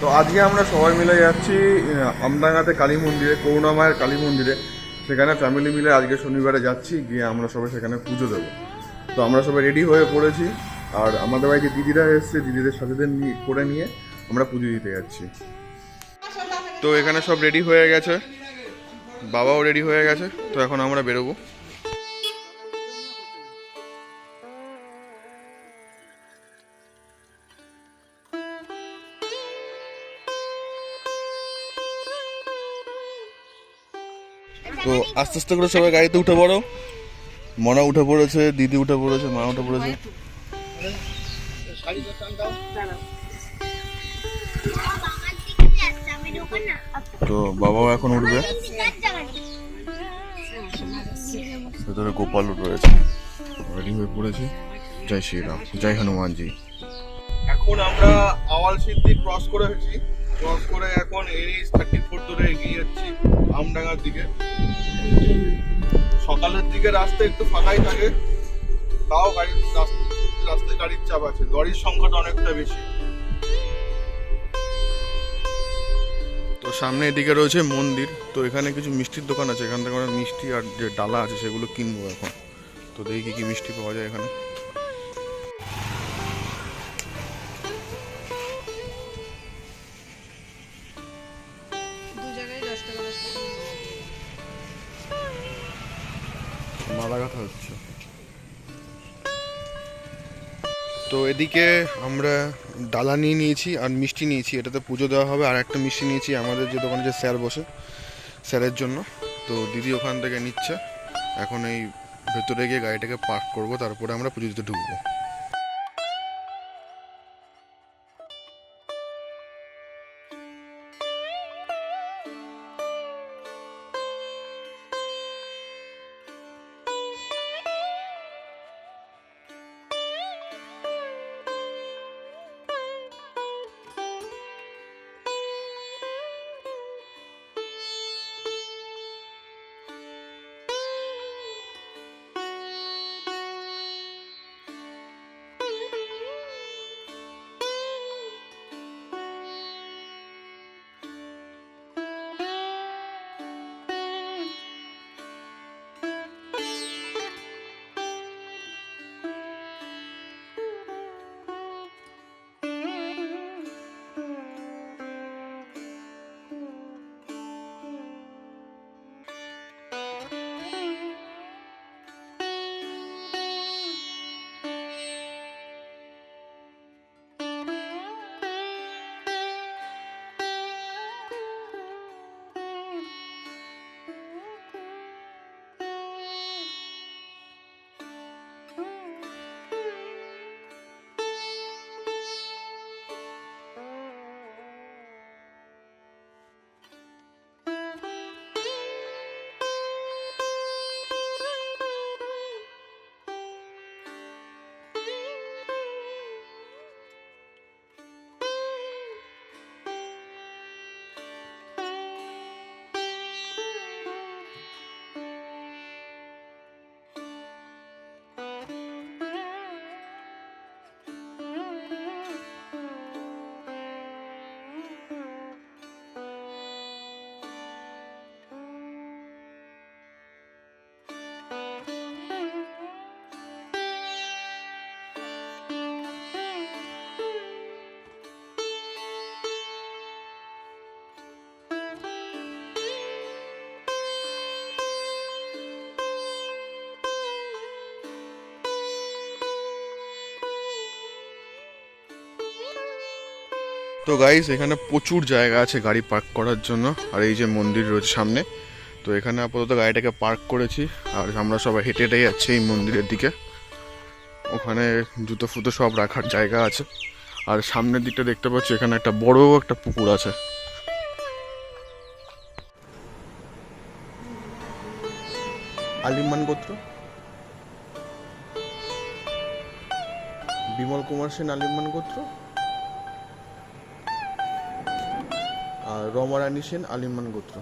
তো আজকে আমরা সবাই মিলে যাচ্ছি আমডাঙ্গাতে কালী মন্দিরে করুণামায়ের কালী মন্দিরে। সেখানে ফ্যামিলি মিলে আজকে শনিবারে যাচ্ছি, গিয়ে আমরা সবাই সেখানে পুজো দেবো। তো আমরা সবাই রেডি হয়ে পড়েছি। আর আমাদের বাড়িতে দিদিরা এসছে, দিদিদের সাথেদের করে নিয়ে আমরা পুজো দিতে যাচ্ছি। তো এখানে সব রেডি হয়ে গেছে। বাবাও রেডি হয়ে গেছে। তো এখন আমরা বেরোবো। তো আস্তে আস্তে করে সবাই গাড়িতে উঠে পড়ো। মনা উঠে পড়েছে, দিদি উঠে পড়েছে, মা উঠে পড়েছে। তো বাবাও এখন উঠবে। ভেতরে গোপাল রয়েছে। রেডি হয়ে পড়েছি। জয় শ্রীরাম, জয় হনুমানজি। এখন আমরা আওয়াল সিদ্ধি ক্রস করেছি ক্রস করে এখন এনএইচ থার্টি ফোর ধরে এগিয়ে যাচ্ছি। আমডাঙ্গার দিকে। সকালের দিকে রাস্তা একটু ফাঁকাই থাকে, তাও গাড়ির রাস্তা- রাস্তায় গাড়ির চাপ আছে। লরির সংখ্যাটা অনেকটা বেশি। তো সামনে এদিকে রয়েছে মন্দির। তো এখানে কিছু মিষ্টির দোকান আছে। এখান থেকে আমরা মিষ্টি আর যে ডালা আছে, সেগুলো কিনবো এখন। তো দেখি কি মিষ্টি পাওয়া যায় এখানে। মালা কথা হচ্ছে। তো এদিকে আমরা ডালা নিয়ে নিয়েছি আর মিষ্টি নিয়েছি। এটাতে পুজো দেওয়া হবে। আর একটা মিষ্টি নিয়েছি আমাদের যে দোকানে যে স্যার বসে, স্যারের জন্য। তো দিদি ওখান থেকে নিচ্ছে। এখন এই ভেতরে গিয়ে গাড়িটাকে পার্ক করব, তারপরে আমরা পুজো দিতে ঢুকবো। তো গাইস এখানে প্রচুর জায়গা আছে গাড়ি পার্ক করার জন্য, আর এই যে মন্দির রয়েছে সামনে, তো এখানে আপাতত গাড়িটাকে পার্ক করেছি, আর আমরা সবাই হেঁটে হেঁটে যাচ্ছি এই মন্দিরের দিকে। ওখানে জুতো ফুতো সব রাখার জায়গা আছে, আর সামনের দিকটা দেখতে পাচ্ছি, এখানে একটা বড় একটা পুকুর আছে। আলিমান গোত্র? বিমল কুমার সেন আলিমান গোত্র? রমারানী সেন আলিমান গোত্র।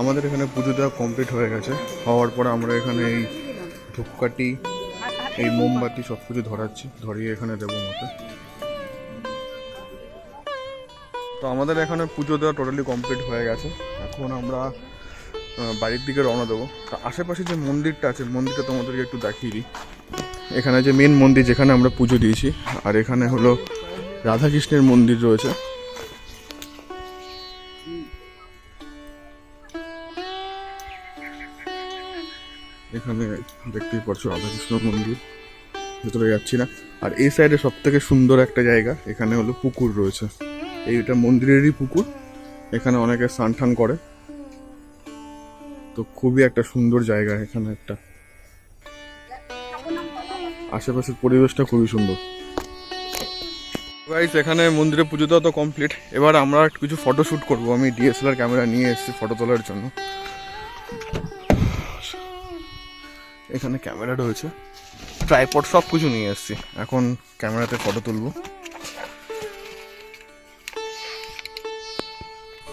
আমাদের এখানে পুজো দেওয়া কমপ্লিট হয়ে গেছে। হওয়ার পরে আমরা এখানে এই ধূপকাঠি, এই মোমবাতি সব কিছু ধরাচ্ছি, ধরিয়ে এখানে দেবো মতো। তো আমাদের এখানে পুজো দেওয়া টোটালি কমপ্লিট হয়ে গেছে। এখন আমরা বাড়ির দিকে রওনা দেবো। তো আশেপাশে যে মন্দিরটা আছে, মন্দিরটা তোমাদেরকে একটু দেখিয়ে দিই। এখানে যে মেন মন্দির যেখানে আমরা পুজো দিয়েছি, আর এখানে হলো রাধাকৃষ্ণের মন্দির রয়েছে। এখানে দেখতেই পারছ রাধাকৃষ্ণ মন্দির। ভেতরে যাচ্ছি না। আর এই সাইডে সব থেকে সুন্দর একটা জায়গা, এখানে হলো পুকুর রয়েছে। এইটা মন্দিরেরই পুকুর। এখানে অনেকে স্নান করে। তো খুবই একটা সুন্দর জায়গা এখানে একটা। আশেপাশের পরিবেশটা খুবই সুন্দর। গাইস এখানে মন্দিরে পুজো দেওয়া তো কমপ্লিট এবার আমরা কিছু ফটো শ্যুট করব। আমি ডিএসএলআর ক্যামেরা নিয়ে এসেছি ফটো তোলার জন্য। এখানে ক্যামেরা রয়েছে। ট্রাইপড সব কিছু নিয়ে এসেছি। এখন ক্যামেরাতে ফটো তুলবো।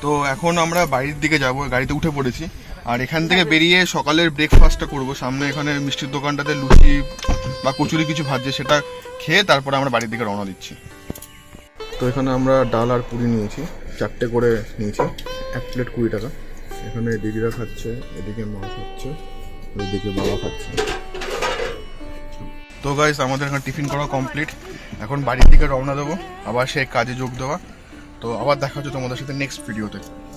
তো এখন আমরা বাড়ির দিকে যাব। গাড়িতে উঠে পড়েছি। আর এখান থেকে বেরিয়ে সকালের ব্রেকফাস্টটা করব। সামনে এখানে মিষ্টির দোকানটাতে লুচি বা কচুরি কিছু ভাজছে, সেটা খেয়ে তারপরে আমরা বাড়ির দিকে রওনা দিচ্ছি। তো এখানে আমরা ডাল আর পুরি নিয়েছি, চারটে করে নিয়েছি, এক প্লেট কুড়ি টাকা। এখানে দিদিরা খাচ্ছে, এদিকে মা খাচ্ছে এদিকে বাবা খাচ্ছে। তো গাইস আমাদের এখানে টিফিন করা কমপ্লিট এখন বাড়ির দিকে রওনা দেবো, আবার সে কাজে যোগ দেওয়া। তো আবার দেখা হচ্ছে তোমাদের সাথে নেক্সট ভিডিওতে